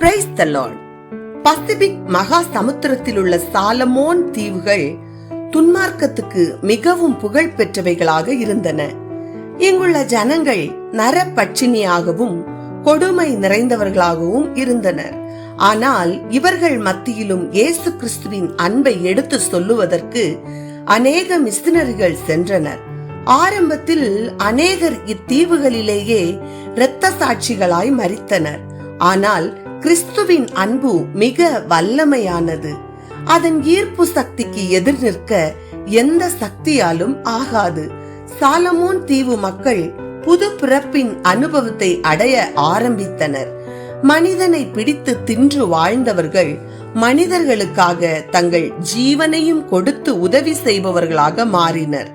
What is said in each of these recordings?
Praise the Lord Pacific மகா சமுத்திரத்தில் உள்ள சாலமோன் தீவுகள் துன்மார்க்கத்துக்கு மிகவும் புகழ் பெற்றவைகளாக இருந்தன இங்குள்ள ஜனங்கள் நரப்பட்சினியாகவும் கொடுமை நிறைந்தவர்களாகவும் இருந்தனர் ஆனால் இவர்கள் மத்தியிலும் இயேசு கிறிஸ்துவின் அன்பை எடுத்து சொல்லுவதற்கு அநேக மிஷினரிகள் சென்றனர் ஆரம்பத்தில் அநேகர் இத்தீவுகளிலேயே இரத்த சாட்சிகளாய் மறித்தனர் ஆனால் கிறிஸ்துவின் அன்பு மிக வல்லமையானது. அதன் ஈர்ப்பு சக்திக்கு எதிர் நிற்க எந்த சக்தியாலும் ஆகாது. சாலமோன் தீவு மக்கள் புது பிறப்பின் அனுபவத்தை அடைய ஆரம்பித்தனர். மனிதனை பிடித்து தின்று வாழ்ந்தவர்கள் மனிதர்களுக்காக தங்கள் ஜீவனையும் கொடுத்து உதவி செய்பவர்களாக மாறினர்.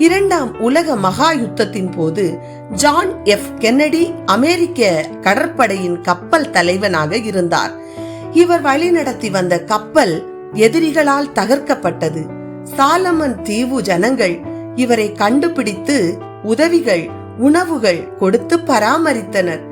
இரண்டாம் உலக மகா யுத்தத்தின் போது ஜான் எஃப் கென்னடி அமெரிக்க கடற்படையின் கப்பல் தலைவனாக இருந்தார். இவர் வழிநடத்தி வந்த கப்பல் எதிரிகளால் தகர்க்கப்பட்டது. சாலமன் தீவு ஜனங்கள் இவரை கண்டுபிடித்து உதவிகள் உணவுகள் கொடுத்து பராமரித்தனர்.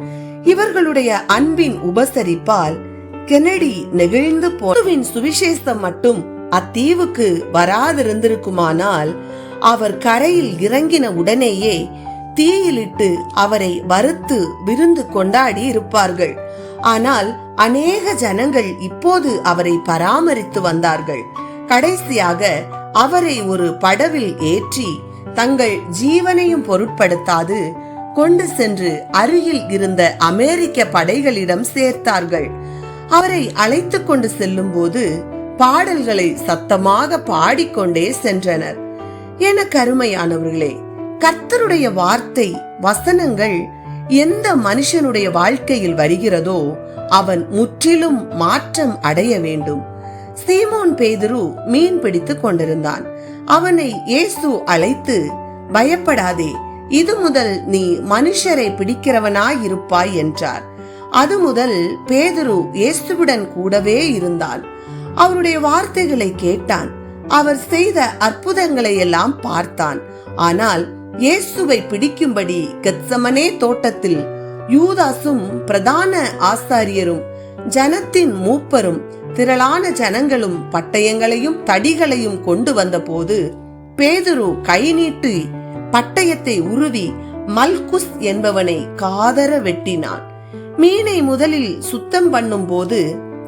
இவர்களுடைய அன்பின் உபசரிப்பால் கெனடி நெகிழ்ந்து போவின் சுவிசேஷம் மட்டும் அத்தீவுக்கு வராதிருந்திருக்குமானால் அவர் கரையில் இறங்கின உடனேயே தீயிலிட்டு அவரை வறுத்து விருந்து கொண்டாடி இருப்பார்கள். ஆனால் அநேக ஜனங்கள் இப்போது அவரை பராமரித்து வந்தார்கள். கடைசியாக அவரை ஒரு படவில் ஏற்றி தங்கள் ஜீவனையும் பொருட்படுத்தாது கொண்டு சென்று அருகில் இருந்த அமெரிக்க படைகளிடம் சேர்த்தார்கள். அவரை அழைத்து கொண்டு செல்லும் போது பாடல்களை சத்தமாக பாடிக்கொண்டே சென்றனர். என கருமையானவர்களே கர்த்தருடைய வார்த்தை வசனங்கள் எந்த மனுஷனுடைய வாழ்க்கையில் வருகிறதோ அவன் முற்றிலும் மாற்றம் அடைய வேண்டும். சீமோன் பேதுரு மீன் பிடித்துக் கொண்டிருந்தான். அவனை இயேசு அழைத்து பயப்படாதே இது முதல் நீ மனுஷரை பிடிக்கிறவனாயிருப்பாய் என்றார். அது முதல் பேதுரு இயேசுவுடன் கூடவே இருந்தான். அவருடைய வார்த்தைகளை கேட்டான். அவர் செய்த அற்புதங்களை எல்லாம் பார்த்தான். ஆனால் இயேசுவை பிடிக்கும்படி கெத்சமனே தோட்டத்தில் யூதாசும் பிரதான ஆசாரியரும் ஜனத்தின் மூப்பரும் திரளான ஜனங்களும் பட்டயங்களையும் தடிகளையும் கொண்டு வந்தபோது பேதுரு கை நீட்டி பட்டயத்தை உருவி மல்குஸ் என்பவனை காதர வெட்டினான். மீனை முதலில் சுத்தம் பண்ணும் போது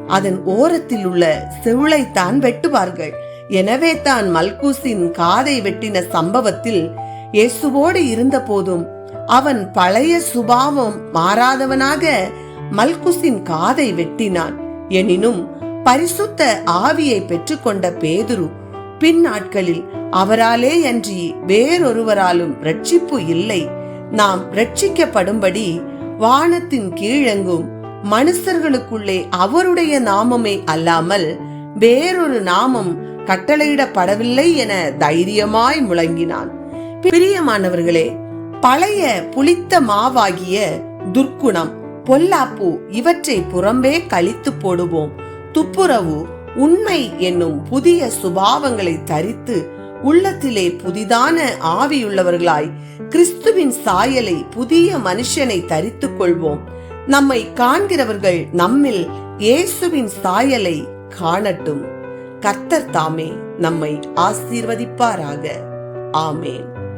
அதன் ஓரத்தில் உள்ள செவுளைத்தான் வெட்டுவார்கள். எனவே தான் மல்கூசின் காதை வெட்டின சம்பவத்தில் இயேசுவோடு இருந்த போதும் அவன் பழைய சுபாவம் மாறாதவனாக மல்குசின் காதை வெட்டினான். எனினும் பரிசுத்த ஆவியை பெற்றுக்கொண்ட பேதுரு பின் நாட்களில் அவராலே அன்றி வேறொருவராலும் ரட்சிப்பு இல்லை. நாம் ரட்சிக்கப்படும்படி வானத்தின் கீழெங்கும் மனுஷர்களுக்குள்ளே அவருடைய நாமமே அல்லாமல் வேறொரு நாமம் கட்டளையிடப்படவில்லை என தைரியமாய் முழங்கினான். பிரியமானவர்களே பழைய புளித்த மாவாகிய துர்க்குணம் பொல்லாப்பு இவற்றை புறம்பே கழித்து போடுவோம். துப்புரவு உண்மை என்னும் புதிய சுபாவங்களை தரித்து உள்ளத்திலே புதிதான ஆவியுள்ளவர்களாய் கிறிஸ்துவின் சாயலை புதிய மனுஷனை தரித்துக் கொள்வோம். நம்மை காண்கிறவர்கள் நம்மில் இயேசுவின் சாயலை காணட்டும். கர்த்தர் தாமே நம்மை ஆசீர்வதிப்பாராக. ஆமேன்.